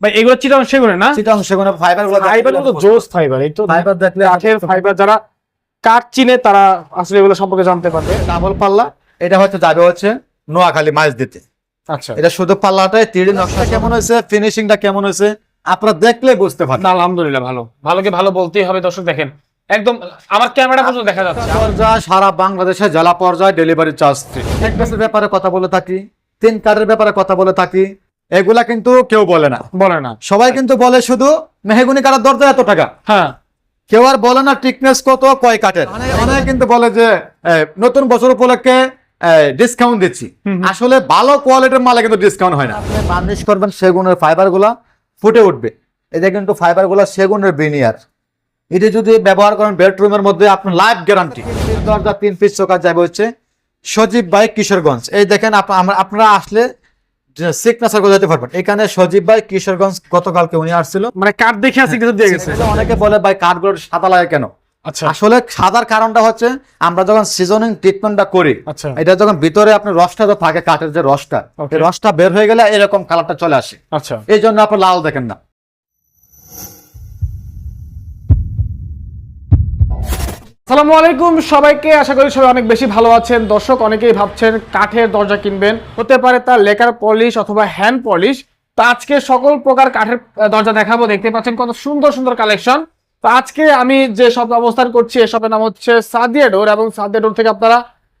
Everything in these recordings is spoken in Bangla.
ভাই এগুলো চিটাং সেগুলো না? চিটাং সেগুলো ফাইবারগুলো ফাইবার তো জোস ফাইবার এই তো ফাইবার দেখলে কাঠের ফাইবার যারা কাঠ চিনে তারা আসলে এগুলো সম্পর্কে জানতে পারবে। ডাবল পাল্লা এটা হচ্ছে যাবে হচ্ছে নোয়াখালী মাছ দিতে। আচ্ছা। এটা শুধু পাল্লাটাই তিড়ি নকশা কেমন হয়েছে ফিনিশিংটা কেমন হয়েছে আপনারা দেখলে বুঝতে পারবেন। না আলহামদুলিল্লাহ ভালো। ভালোকে ভালো বলতেই হবে দর্শক দেখেন। একদম আমার ক্যামেরা পর্যন্ত দেখা যাচ্ছে। পর্যায়ে সারা বাংলাদেশে জেলা পর্যায়ে ডেলিভারি চার্জ ফ্রি ব্যাপারে কথা বলে থাকি তিন কার্ডের ব্যাপারে কথা বলে থাকি এগুলা কিন্তু কেউ বলে না। বলে না। সবাই কিন্তু বলে শুধু মেহগুনি কাটার দরজা এত টাকা। হ্যাঁ। কেউ আর বলে না টিকনেস কত কয় কাঠের। অনেকে কিন্তু বলে যে নতুন বছর উপলক্ষে ডিসকাউন্ট দিচ্ছি। আসলে ভালো কোয়ালিটির মালে কিন্তু ডিসকাউন্ট হয় না। আপনি বার্নিশ করবেন সেগুনের ফাইবারগুলা ফুটে উঠবে। এটা কিন্তু ফাইবারগুলা সেগুনের বিনিয়ার এটা যদি ব্যবহার করেন বেডরুমের মধ্যে আপনার লাইফ গ্যারান্টি দরজা তিন পিস চোখা যাবে হচ্ছে সজীব ভাই কিশোরগঞ্জ। এই দেখেন আপ- আপনারা আসলে সিগনেচার করে যেতে পারবেন এখানে সজীব ভাই কিশোরগঞ্জ গতকালকে উনি আসছিল। মানে কাঠ দেখে দিয়ে গেছে? অনেকে বলে ভাই সাদা লাগে কেন? আচ্ছা। আসলে সাদার কারণটা হচ্ছে আমরা যখন সিজনিং ট্রিটমেন্টটা করি আচ্ছা। এটা যখন ভিতরে আপনার রসটা তো থাকে কাঠের যে রসটা রসটা বের হয়ে গেলে এরকম কালারটা চলে আসে। আচ্ছা। এই জন্য আপনি লাল দেখেন না। সালামু আলাইকুম সবাইকে। আশা করি সবাই অনেক বেশি ভালো আছেন। দর্শক অনেকেই ভাবছেন কাঠের দরজা কিনবেন। হতে পারে তার লেকার পলিশ অথবা হ্যান্ড পলিশ। তো আজকে সকল প্রকার কাঠের দরজা দেখাবো। দেখতে পাচ্ছেন কত সুন্দর সুন্দর কালেকশন। তো আজকে আমি যে সব অবস্থান করছি এসবের নাম হচ্ছে সাদিয়া ডোর এবং সাদিয়া ডোর থেকে আপনারা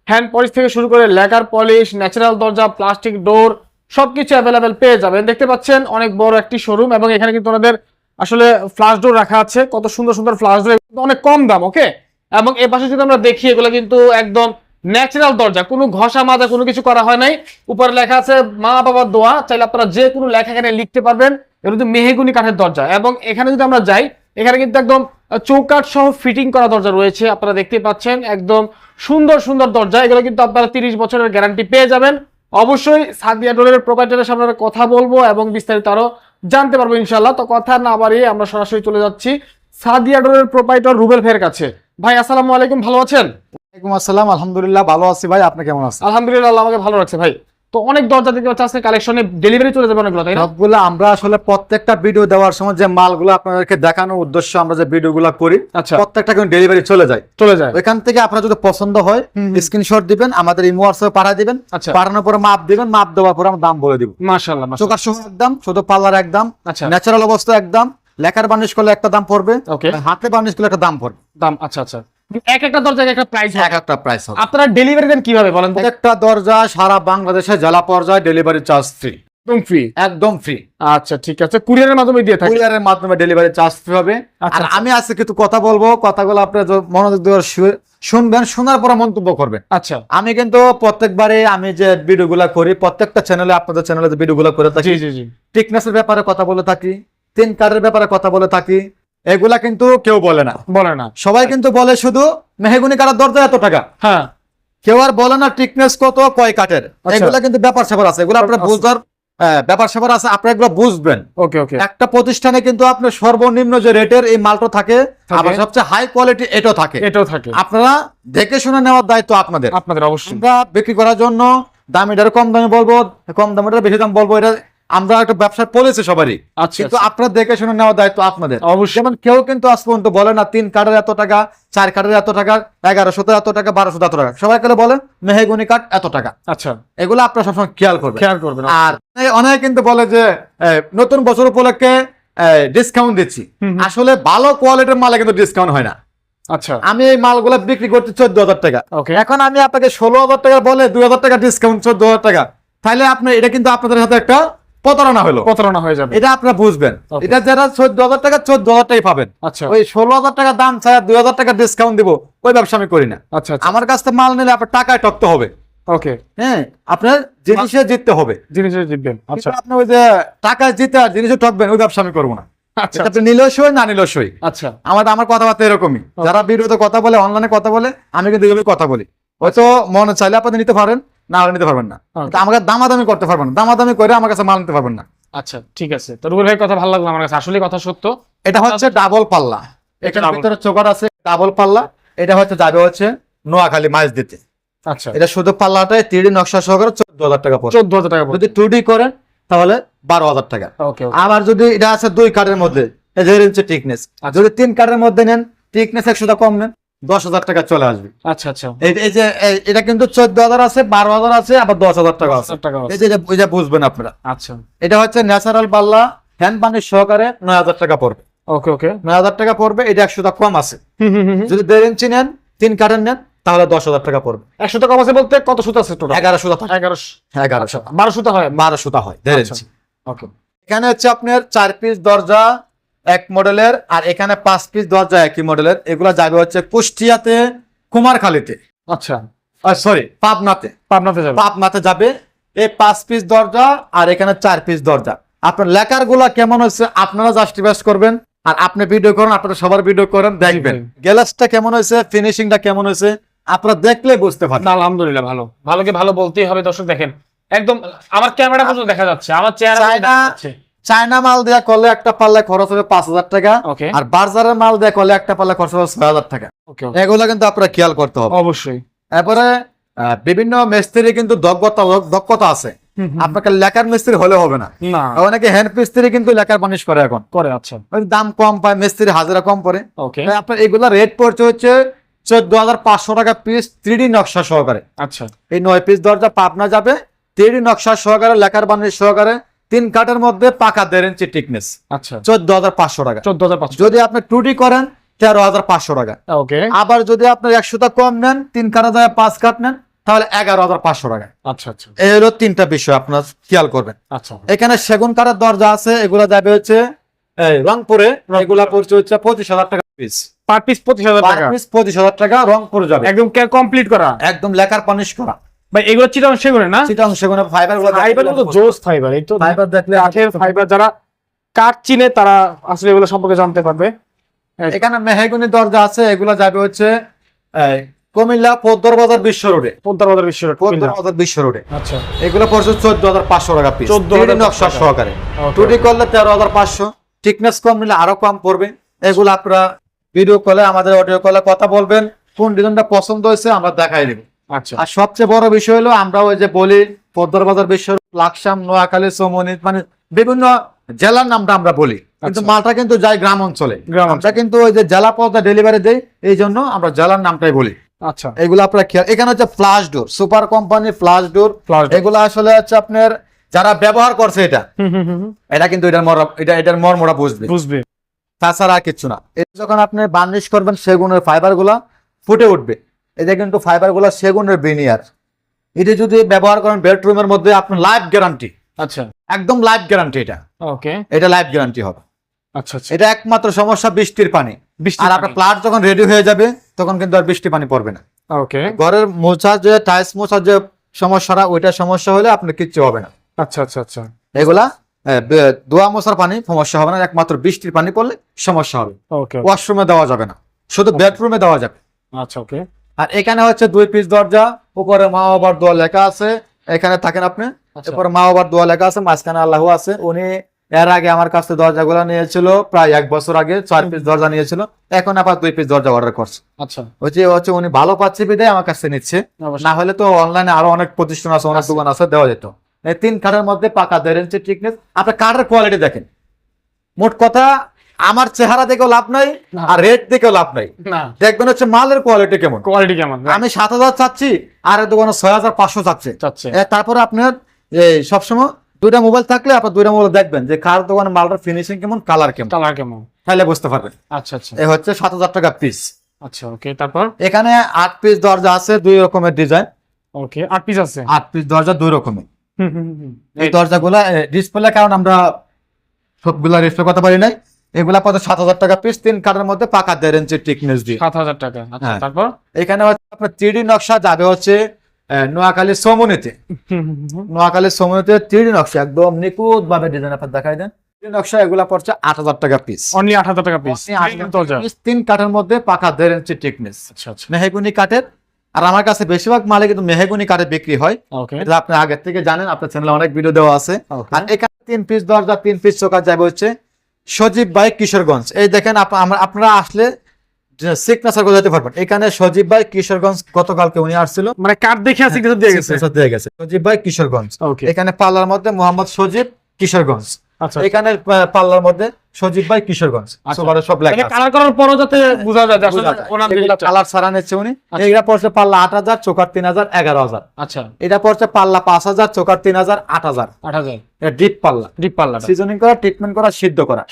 হ্যান্ড পলিশ থেকে শুরু করে লেকার পলিশ, ন্যাচারাল দরজা, প্লাস্টিক ডোর সবকিছু অ্যাভেলেবেল পেয়ে যাবেন। দেখতে পাচ্ছেন অনেক বড় একটি শোরুম এবং এখানে কিন্তু ওনাদের আসলে ফ্লাশ ডোর রাখা আছে। কত সুন্দর সুন্দর ফ্লাশ ডোর অনেক কম দাম ওকে এবং এ পাশে যদি আমরা দেখি, এগুলো কিন্তু একদম ন্যাচারাল দরজা। কোনো ঘষা মাজা কোনো কিছু করা হয় নাই। উপরে লেখা আছে, মা বাবার দোয়া। চাইলে আপনারা যে কোনো লেখা এখানে লিখতে পারবেন। এগুলো কিন্তু মেহেগুনি কাঠের দরজা। এবং এখানে যদি আমরা যাই, এখানে কিন্তু একদম চৌকাট সহ ফিটিং করা দরজা রয়েছে। আপনারা দেখতে পাচ্ছেন, একদম সুন্দর সুন্দর দরজা। এগুলো কিন্তু আপনারা তিরিশ বছরের গ্যারান্টি পেয়ে যাবেন। অবশ্যই সাদিয়া ডোলের প্রোপাইটারের সামনে কথা বলব এবং বিস্তারিত আরও জানতে পারব ইনশাল্লাহ তো কথা না বাড়িয়ে আমরা সরাসরি চলে যাচ্ছি। সাদিয়া ডোলের প্রোপাইটার রুবেল ফের কাছে। ভাই আসসালামু আলাইকুম ভালো আছেন? ওয়ালাইকুম আসসালাম আলহামদুলিল্লাহ ভালো আছি ভাই আপনি কেমন আছেন? আলহামদুলিল্লাহ আল্লাহ আমাকে ভালো রাখছে ভাই। তো অনেক দরজা দেখতে পাচ্ছি আজকে কালেকশনে ডেলিভারি চলে যাবে অনেকগুলো তাই না? সবগুলো আমরা আসলে প্রত্যেকটা ভিডিও দেওয়ার সময় যে মালগুলো আপনাদেরকে দেখানোর উদ্দেশ্য আমরা যে ভিডিওগুলো করি আচ্ছা। প্রত্যেকটা কিন্তু ডেলিভারি চলে যায়। চলে যায়। ওইখান থেকে আপনার যদি পছন্দ হয়। স্ক্রিনশট দিবেন আমাদের ইমো হোয়াটসঅ্যাপে পাঠিয়ে দিবেন আচ্ছা। পাঠানোর পরে মাপ দিবেন মাপ দেওয়ার পরে আমরা দাম বলে দিব। মাশাআল্লাহ মাশাআল্লাহ। চোখার সময় একদম শুধু পার্লার একদম আচ্ছা। ন্যাচারাল অবস্থা একদম লেখার বার্নিশ করলে একটা দাম পড়বে হাতে বার্নিশ করলে একটা দাম পড়বে। দাম আচ্ছা আচ্ছা। এক একটা দরজা একটা প্রাইস এক একটা প্রাইস হবে। আপনারা ডেলিভারি দেন কীভাবে বলেন তো? দরজা সারা বাংলাদেশে জেলা পর্যায়ে ডেলিভারি চার্জ ফ্রি একদম ফ্রি একদম ফ্রি আচ্ছা ঠিক আছে। কুরিয়ারের মাধ্যমে দিয়ে থাকি কুরিয়ারের মাধ্যমে ডেলিভারি চার্জ ফ্রি হবে। আচ্ছা, আর আমি আজকে কিছু কথা বলব কথাগুলো আপনি য- মনোযোগ দিয়ে শুনবেন শোনার পরে মন্তব্য করবেন। আচ্ছা। আমি কিন্তু প্রত্যেকবারে আমি যে ভিডিওগুলো করি প্রত্যেকটা চ্যানেলে আপনাদের চ্যানেলে ভিডিওগুলো করে থাকি জি জি জি। টিকনেসের ব্যাপারে কথা বলে থাকি। তিন কার্ডের ব্যাপারে কথা বলে থাকি এগুলা কিন্তু কেউ বলে না। বলে না। সবাই কিন্তু বলে শুধু মেহগুনি কাটার দরজা এত টাকা। হ্যাঁ। কেউ আর বলে না টিকনেস কত কয় কাঠের। আচ্ছা। এগুলা কিন্তু ব্যাপার স্যাপার আছে এগুলো আপনার আচ্ছা। বুঝার ব্যাপার স্যাপার আছে আপনারা এগুলো বুঝবেন। ওকে ওকে। একটা প্রতিষ্ঠানে কিন্তু আপনার সর্বনিম্ন যে রেটের এই মালটা থাকে। আবার সবচেয়ে হাই কোয়ালিটি এটাও থাকে। এটাও থাকে। আপনারা দেখে শুনে নেওয়ার দায়িত্ব আপনাদের। আপনাদের অবশ্যই। আমরা বিক্রি করার জন্য দামিটার কম দামে বলব কম দামের বেশি দাম বলব এটা আমরা একটা ব্যবসার পলিসি সবারই। আচ্ছা কিন্তু আপনারা দেখে শুনে নেওয়ার দায়িত্ব আপনাদের। অবশ্যই। যেমন কেউ কিন্তু আজ পর্যন্ত বলে না তিন কাঠের এত টাকা চার কাঠের এত টাকা এগারোশো এত টাকা বারোশো এত টাকা। সবাই কেন বলেন মেহেগুনি কাঠ এত টাকা। আচ্ছা। এগুলো আপনারা সবসময় খেয়াল করবেন। খেয়াল করবেন আর অনেকে কিন্তু বলে যে নতুন বছর উপলক্ষে ডিসকাউন্ট দিচ্ছি। আসলে ভালো কোয়ালিটির মালে কিন্তু ডিসকাউন্ট হয় না। আচ্ছা। আমি এই মালগুলো বিক্রি করছি চোদ্দ হাজার টাকা। ওকে এখন আমি আপনাকে ষোলো হাজার টাকা বলে দুই হাজার টাকা ডিসকাউন্ট চোদ্দ হাজার টাকা। তাহলে আপনি এটা কিন্তু আপনাদের সাথে একটা প্রতারণা হলো। প্রতারণা হয়ে যাবে। এটা আপনারা বুঝবেন। এটা যারা চোদ্দ হাজার টাকা চোদ্দ হাজার টাকাই পাবেন। আচ্ছা। ওই ষোলো হাজার টাকা দাম ছাড়া দুই হাজার টাকা ডিসকাউন্ট দিব ওই ব্যবসা আমি করি না। আচ্ছা আচ্ছা। আমার কাছ থেকে মাল নিলে আপনার টাকায় টকতে হবে। ওকে হ্যাঁ আপনার জিনিসে জিততে হবে। জিনিসের জিতবেন। আচ্ছা। আপনি ওই যে টাকায় জিতে আর জিনিসে ঠকবেন ওই ব্যবসা আমি করব না। আচ্ছা এটা আপনি নিলেও সই না নিলেও সই? আচ্ছা। আমার আমার কথাবার্তা এরকমই। যারা ভিডিওতে কথা বলে অনলাইনে কথা বলে আমি কিন্তু কথা বলি। হয়তো মনে চাইলে আপনি নিতে পারেন। না নিতে পারবেন না. কিন্তু আমাকে দামাদামি করতে পারবেন না। দামাদামি করে আমার কাছে মাল নিতে পারবেন না। আচ্ছা ঠিক আছে। তো রুবেল ভাইয়ের কথা ভালো লাগল আমার কাছে। আসলে কথা সত্য। এটা হচ্ছে ডাবল পাল্লা। double। ভিতরে চোকার আছে ডাবল পাল্লা। এটা হচ্ছে যাবে হচ্ছে নোয়াখালী মাছ দিতে। আচ্ছা। এটা শুধু পাল্লাটাই তিড়ি নকশা সহকারে চোদ্দ হাজার টাকা পড়ে চোদ্দ হাজার টাকা। যদি টু ডি করেন তাহলে বারো হাজার টাকা। আবার যদি এটা আছে দুই কার্ডের মধ্যে এই দেড় ইঞ্চি টিকনেস যদি তিন কার্ডের মধ্যে নেন টিকনেস একশো টাকা কম নেন। দশ হাজার টাকা চলে আসবে। আচ্ছা আচ্ছা। এই যে এটা কিন্তু চোদ্দ হাজার আছে বারো হাজার আছে আবার দশ হাজার টাকা আছে। এই যে এটা- বুঝবেন আপনারা। আচ্ছা। এটা হচ্ছে ন্যাচারাল পাল্লা হ্যান্ড পানির সহকারে নয় হাজার টাকা পড়বে। ওকে ওকে। নয় হাজার টাকা পড়বে এটা একশো টাকা কম আছে। যদি দেড় ইঞ্চি নেন তিন কার্ডের নেন তাহলে দশ হাজার টাকা পড়বে। একশো টাকা কম আছে বলতে কত সুতা আছে টোটাল এগারোশো টাকা এগারোশো এগারোশো বারো সুতা হয়। বারো সুতা হয় দেড় আচ্ছা। ইঞ্চি। ওকে। এখানে হচ্ছে আপনার চার পিস দরজা এক মডেলের আর এখানে পাঁচ পিস দরজা একই মডেলের এগুলা যাবে হচ্ছে কুষ্টিয়াতে কুমারখালীতে। আচ্ছা। সরি পাবনাতে। পাবনাতে যাবে। পাবনাতে যাবে। এই পাঁচ পিস দরজা আর এখানে চার পিস দরজা। আপনার লেখারগুলা কেমন হয়েছে আপনারা জাস্টিফাইস করবেন। আর আপনি ভিডিও করেন আপনারা সবার ভিডিও করেন দেখবেন। গ্যালাসটা কেমন হয়েছে? ফিনিশিংটা কেমন হয়েছে? আপনারা দেখলে বুঝতে পারবেন। না আলহামদুলিল্লাহ ভালো। ভালোকে ভালো বলতেই হবে দর্শক দেখেন। একদম আমার ক্যামেরা পর্যন্ত দেখা যাচ্ছে আমার চেহারা যাচ্ছে। চায়না মাল দেওয়া করলে একটা পাল্লায় খরচ হবে পাঁচ হাজার টাকা আর বাজারের মাল দেওয়া করলে একটা পাল্লা খরচ হবে ছয় হাজার টাকা। এগুলো কিন্তু আপনারা খেয়াল করতে হবে। অবশ্যই। এরপরে বিভিন্ন মিস্ত্রি কিন্তু দক্ষতা দক্ষতা আছে। আপনাকে লেখার মিস্ত্রি হলে হবে না। অনেকে হ্যান্ড মিস্ত্রি কিন্তু লেখার বানিশ করে এখন। করে আচ্ছা। দাম কম পায় মিস্ত্রি হাজারা কম পড়ে। তাই আপনার এগুলা রেট পড়ছে হচ্ছে চোদ্দ হাজার পাঁচশো টাকা পিস থ্রি নকশা সহকারে। আচ্ছা। এই নয় পিস দরজা পাবনা যাবে থ্রি নকশা সহকারে লেখার বানিশ সহকারে তিন কাঠের মধ্যে পাকা দেড় ইঞ্চি টিকনেস আচ্ছা। চোদ্দ হাজার পাঁচশো টাকা। চোদ্দ হাজার পাঁচশো যদি আপনি টুটি করেন তেরো হাজার পাঁচশো টাকা। ওকে। আবার যদি আপনার একশোটা কম নেন তিন কাঠা যায় পাঁচ কাঠ নেন তাহলে এগারো হাজার পাঁচশো টাকা। আচ্ছা আচ্ছা। এই হলো তিনটা বিষয় আপনার খেয়াল করবেন। আচ্ছা। এখানে সেগুন কাঠের দরজা আছে এগুলা যাবে হচ্ছে রংপুরে এগুলা পড়ছে হচ্ছে পঁচিশ হাজার টাকা পিস পার পিস পঁচিশ হাজার টাকা? পিস পঁচিশ হাজার টাকা রংপুরে যাবে। একদম কমপ্লিট করা? একদম লেখার পানিশ করা। ভাই এগুলো চিটাং সেগুলো না? চিটাং সেগুন ফাইবারগুলো ফাইবার তো জোস ফাইবার এই তো ফাইবার দেখলে কাঠের ফাইবার যারা কাঠ চিনে তারা আসলে এগুলো সম্পর্কে জানতে পারবে। এখানে মেহেগুনি দরজা আছে এগুলা যাবে হচ্ছে কুমিল্লা পদ্মর বাজার বিশ্ব রোডে। পদ্মার বাজার বিশ্ব পদ্মর বাজার বিশ্ব রোডে। আচ্ছা। এগুলো পড়ছে চোদ্দ হাজার পাঁচশো টাকা পিস 14,500 নকশা সহকারে। টুটি করলে তেরো হাজার পাঁচশো। টিকনেস কম নিলে আরও কম পড়বে। এগুলো আপনারা ভিডিও কলে আমাদের অডিও কলে কথা বলবেন। কোন ডিজাইনটা পছন্দ হয়েছে আমরা দেখাই দেবো। আর সবচেয়ে বড় বিষয় হলো আমরা ওই যে বলি পদ্মার বাজার বিশ্ব লাকসাম নোয়াখালী সোমনি মানে বিভিন্ন জেলার নামটা আমরা বলি। কিন্তু আচ্ছা। মালটা কিন্তু যাই গ্রাম অঞ্চলে। আমরা কিন্তু ওই যে জেলা পর্দা ডেলিভারি দেই এই জন্য আমরা জেলার নামটাই বলি। আচ্ছা। এগুলো আপনারা খেয়াল এখানে হচ্ছে flush door super company flush door. এগুলো আসলে হচ্ছে আপনার যারা ব্যবহার করছে এটা। এটা কিন্তু এটার মর এটা এটার মর্মটা বুঝবে। বুঝবে। তাছাড়া আর কিচ্ছু না। এটা যখন আপনি বার্নিশ করবেন সেগুনের ফাইবারগুলা ফুটে উঠবে। এটা কিন্তু ফাইবারগুলা সেগুনের বিনিয়ার এটা যদি ব্যবহার করেন বেডরুমের মধ্যে আপনার লাইফ গ্যারান্টি আচ্ছা। একদম লাইফ গ্যারান্টি এটা। ওকে এটা লাইফ গ্যারান্টি হবে। আচ্ছা আচ্ছা। এটা একমাত্র সমস্যা বৃষ্টির পানি। আর আপনার প্লাট যখন রেডি হয়ে যাবে তখন কিন্তু আর বৃষ্টি পানি পড়বে না। ওকে ঘরের মোছা যে টাইলস মোছার যে সমস্যাটা ওইটা সমস্যা হলে আপনার কিচ্ছু হবে না। আচ্ছা আচ্ছা আচ্ছা। এগুলা দোয়া মোছার পানি সমস্যা হবে না একমাত্র বৃষ্টির পানি পড়লে সমস্যা হবে। ওয়াশরুমে দেওয়া যাবে না। শুধু বেডরুমে দেওয়া যাবে। আচ্ছা ওকে আর এখানে হচ্ছে দুই পিস দরজা উপরে মা বাবার দোয়া লেখা আছে। এখানে থাকেন আপনি? আচ্ছা। উপরে মা বাবার দোয়া লেখা আছে মাঝখানে আল্লাহ আছে। উনি এর আগে আমার কাছে দরজাগুলো নিয়েছিল প্রায় এক বছর আগে চার পিস দরজা নিয়েছিল। এখন আবার দুই পিস দরজা অর্ডার করছে। আচ্ছা। ওই যে হচ্ছে উনি ভালো পাচ্ছে বিদায় আমার কাছে নিচ্ছে। না হলে তো অনলাইনে আরও অনেক প্রতিষ্ঠান আছে অনেক দোকান আছে দেওয়া যেত। এই তিন কাঠের মধ্যে পাকা দেড় ইঞ্চি টিকনেস আপনার কাঠের কোয়ালিটি দেখেন। মোট কথা আমার চেহারা দেখেও লাভ নাই আর রেট দেখেও লাভ নাই। দেখবেন হচ্ছে মালের কোয়ালিটি কেমন? কোয়ালিটি কেমন? আমি সাত হাজার চাচ্ছি আর দোকানে ছয় হাজার পাঁচশো চাচ্ছে। তারপরে আপনার এই সবসময় দুইটা মোবাইল থাকলে আপনার দুইটা মোবাইল দেখবেন যে কার দোকানে মালটার ফিনিশিং কেমন কালার কেমন। কালার কেমন? তাহলে বুঝতে পারবেন। আচ্ছা আচ্ছা। এ হচ্ছে সাত হাজার টাকা পিস আচ্ছা ওকে তারপর? এখানে আট পিস দরজা আছে দুই রকমের ডিজাইন ওকে আট পিস আছে? আট পিস দরজা দুই রকমের। হুম, হুম, হুম। এই দরজাগুলা ডিসপ্লে কারণ আমরা সবগুলা ডিসপ্লে করতে পারি নাই। এগুলা পথে সাত হাজার টাকা পিস তিন কাঠের মধ্যে পাকা দেড় ইঞ্চি টিকনেস দিয়ে। সাত হাজার টাকা। আচ্ছা হ্যাঁ। তারপর? এখানে হচ্ছে আপনার থ্রি নকশা যাবে হচ্ছে নোয়াখালী সমনিতে। নোয়াখালী সমনিতে থ্রি নকশা একদম নিখুঁত ভাবে ডিজাইন আপনার দেখাই দেন। থ্রি নকশা এগুলা পড়ছে আট হাজার টাকা পিস অনলি আট হাজার টাকা পিস তিন কাঠের মধ্যে পাকা দেড় ইঞ্চি টিকনেস আচ্ছা আচ্ছা। মেহেগুনি কাঠের। আর আমার কাছে বেশিরভাগ মালে কিন্তু মেহেগুনি কাঠে বিক্রি হয়। আপনি আগের থেকে জানেন আপনার চ্যানেলে অনেক ভিডিও দেওয়া আছে। আর এখানে তিন পিস দরজা তিন পিস চোখা যাবে হচ্ছে সজীব ভাই কিশোরগঞ্জ। এই দেখেন আপ- আপনারা আসলে সিগনেচার করে যেতে পারবেন? এখানে সজীব ভাই কিশোরগঞ্জ গতকালকে উনি আসছিল। মানে কার্ড দেখে কিছু দিয়ে গেছে। দিয়ে গেছে। সজীব ভাই কিশোরগঞ্জ। ওকে এখানে পাল্লার মধ্যে মোহাম্মদ সজীব কিশোরগঞ্জ। এখানে পাল্লার মধ্যে সজীব ভাই কিশোরগঞ্জ। আচ্ছা। সব লেখা কালার করার পরও যাতে বোঝা যায় যে আসলে বোঝা যায়। ওনার এগুলা জিনিসটা। কালার ছাড়া নিচ্ছে উনি। আচ্ছা। এগুলা পড়ছে পাল্লা আট হাজার চোকার তিন হাজার এগারো হাজার। আচ্ছা। এটা পড়ছে পাল্লা পাঁচ হাজার চোকার তিন হাজার আট হাজার। আট হাজার। এটা ডিপ পাল্লা। ডিপ সিজনিং করা ট্রিটমেন্ট করা সিদ্ধ করা।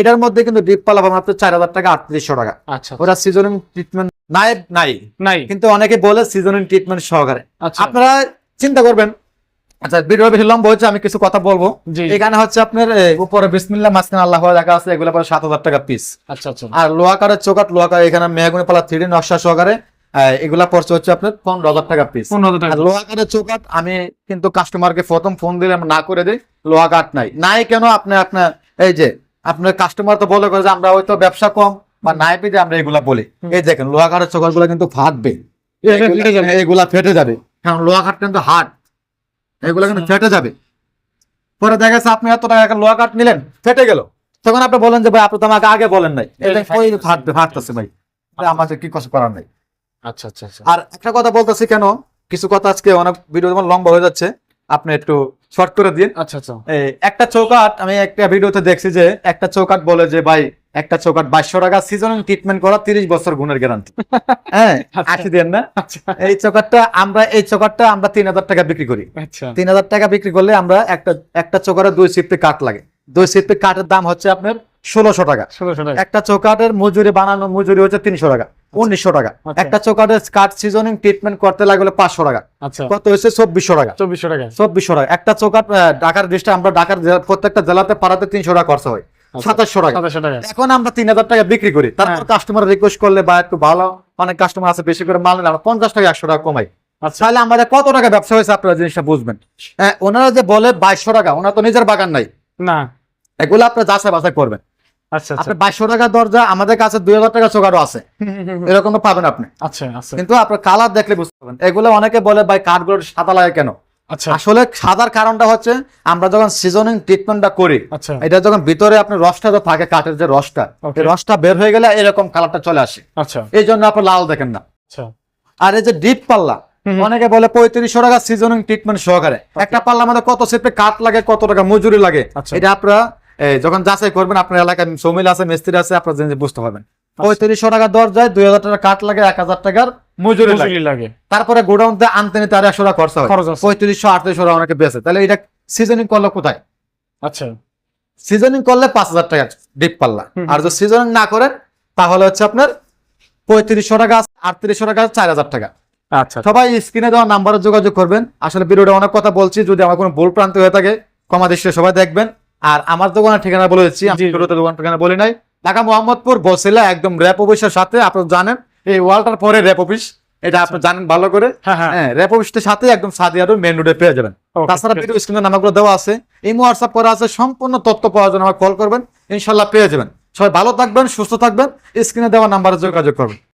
এটার মধ্যে কিন্তু ডিপ পাল্লা পাবেন আপনার চার হাজার টাকা আটত্রিশশো টাকা। আচ্ছা। ওরা সিজনিং ট্রিটমেন্ট নাই নাই। নাই। কিন্তু অনেকে বলে সিজনিং ট্রিটমেন্ট সহকারে। আচ্ছা। আপনারা চিন্তা করবেন আচ্ছা ভিডিও বেশি লম্বা হচ্ছে আমি কিছু কথা বলব। এখানে হচ্ছে আপনার উপরে বিসমিল্লাহ মাঝখানে আল্লাহ দেখা আছে এগুলো পরে সাত হাজার টাকা পিস আচ্ছা আচ্ছা। আর লোহাকারের চোকাট লোহাকার এখানে মেহগুনি পালা থ্রি নকশা সহকারে এগুলা পড়ছে হচ্ছে আপনার পনেরো হাজার টাকা পিস পনেরো টাকা লোহাকারের চোকাট আমি কিন্তু কাস্টমারকে প্রথম ফোন দিলে না করে দিই লোহা কাঠ নাই। নাই কেন আপনি আপনার এই যে আপনার কাস্টমার তো বলে করে যে আমরা হয়তো ব্যবসা কম বা নাই পেতে আমরা এগুলা বলি। এই দেখেন লোহা কাঠের চোকাটগুলা কিন্তু ফাটবে। এগুলা- ফেটে যাবে। কারণ লোহা কাঠ কিন্তু হার্ড এগুলা কিন্তু ফেটে যাবে। পরে দেখা যাচ্ছে আপনি এত টাকা একটা লোহা কাঠ নিলেন ফেটে গেল। তখন আপনি বলেন যে ভাই আপনি তো আমাকে আগে বলেন নাই। এটা কই ফাটবে ফাটতেছে ভাই? আমার আমাদের কি কষ্ট করার নাই। আচ্ছা আচ্ছা আচ্ছা। আর একটা কথা বলতেছি কেন? কিছু কথা আজকে অনেক ভিডিও যেমন লম্বা হয়ে যাচ্ছে। আপনি একটু শর্ট করে দিন। আচ্ছা আচ্ছা। একটা চৌকাট আমি একটা ভিডিওতে দেখছি যে একটা চৌকাট বলে যে ভাই একটা চৌকাট বাইশশো টাকা সিজনিং ট্রিটমেন্ট করা তিরিশ বছর গুণের গ্যারান্টি হ্যাঁ আচ্ছা। আশি দেন না? আচ্ছা। এই চৌকাটটা আমরা এই চৌকাটটা আমরা তিন হাজার টাকা বিক্রি করি। আচ্ছা। তিন হাজার টাকা বিক্রি করলে আমরা একটা একটা চৌকাটে দুই সিফটি কাঠ লাগে। দুই সিফটি কাঠের দাম হচ্ছে আপনার ষোলোশো টাকা। ষোলোশো টাকা। একটা চৌকাটের মজুরি বানানো মজুরি হচ্ছে তিনশো টাকা উনিশশো টাকা। আচ্ছা। একটা চৌকাটের কাঠ সিজনিং ট্রিটমেন্ট করতে লাগলে পাঁচশো টাকা। আচ্ছা। কত হচ্ছে চব্বিশশো টাকা। চব্বিশশো টাকা। চব্বিশশো টাকা। একটা চৌকাট ঢাকার ডিস্ট্রিক্ট আমরা ঢাকার প্রত্যেকটা জেলাতে পাড়াতে তিনশো টাকা খরচা হয়। আচ্ছা। সাতাশশো টাকা। এখন আমরা তিন হাজার টাকা বিক্রি করি। তারপর হ্যাঁ। কাস্টমার রিকোয়েস্ট করলে বা একটু ভালো অনেক কাস্টমার আছে বেশি করে মাল আমরা পঞ্চাশ টাকা একশো টাকা কমাই। আচ্ছা। তাহলে আমাদের কত টাকা ব্যবসা হয়েছে আপনারা জিনিসটা বুঝবেন। হ্যাঁ ওনারা যে বলে বাইশশো টাকা ওনার তো নিজের বাগান নাই। না। এগুলো আপনারা যাচাই বাছাই করবেন। আচ্ছা আচ্ছা। আপনি বাইশশো টাকা দরজা আমাদের কাছে দুই হাজার টাকা চোকারও আছে। এরকম তো পাবেন আপনি। আচ্ছা আচ্ছা। কিন্তু আপনার কালার দেখলে বুঝতে পারবেন। এগুলো অনেকে বলে ভাই কাঠগুলো সাদা লাগে কেন? আচ্ছা। আসলে সাদার কারণটা হচ্ছে আমরা যখন সিজনিং ট্রিটমেন্টটা করি এটা যখন ভিতরে আপনার রসটা তো থাকে কাঠের যে রসটা রসটা বের হয়ে গেলে এরকম কালারটা চলে আসে। আচ্ছা। এই জন্য আপনি লাল দেখেন না। আচ্ছা। আর এই যে ডিপ পাল্লা অনেকে বলে পঁয়ত্রিশশো টাকা সিজনিং ট্রিটমেন্ট সহকারে। একটা পাল্লা আমাদের কত সেপে কাঠ লাগে কত টাকা মজুরি লাগে। এটা আপনারা যখন যাচাই করবেন আপনার এলাকায় সমিল আছে মিস্ত্রি আছে আপনারা জেনে বুঝতে পারবেন। আচ্ছা। পঁয়ত্রিশশো টাকা দর যায় দুই হাজার টাকা কাঠ লাগে এক হাজার টাকার মজুরি লাগে। তারপরে গোডাউনতে আনতে নিতে আর একশো টাকা খরচা হয়। পঁয়ত্রিশশো আটত্রিশশো টাকা অনেকে বেছে তাহলে এটা সিজনিং করলে কোথায়? আচ্ছা। সিজনিং করলে পাঁচ হাজার টাকা ডিপ পাল্লা। আর যদি সিজনিং না করেন তাহলে হচ্ছে আপনার পঁয়ত্রিশশো টাকা আটত্রিশশো টাকা চার হাজার টাকা। আচ্ছা। সবাই স্ক্রিনে দেওয়া নাম্বারে যোগাযোগ করবেন। আসলে ভিডিওটা অনেক কথা বলছি যদি আমার কোনো ভুল প্রান্ত হয়ে থাকে কমা দৃষ্টিতে সবাই দেখবেন। আর আমার দোকানের ঠিকানা বলে দিচ্ছি আমি। শুরুতে দোকান ঠিকানা বলি নাই। ঢাকা মোহাম্মদপুর বসিলা একদম র্যাপ অফিসের সাথে আপনারা জানেন এই ওয়ালটার পরে র্যাপ অফিস এটা আপনি জানেন ভালো করে। হ্যাঁ র্যাপ অফিসের সাথে একদম সাদিয়া রোড মেন রোডে পেয়ে যাবেন। তাছাড়া। ভিডিও স্ক্রিনে নাম্বারগুলো দেওয়া আছে। ইমো হোয়াটসঅ্যাপ করা আছে সম্পূর্ণ তথ্য পাওয়ার জন্য আমার কল করবেন ইনশাল্লাহ পেয়ে যাবেন। সবাই ভালো থাকবেন সুস্থ থাকবেন স্ক্রিনে দেওয়া নাম্বারে যোগাযোগ করবেন।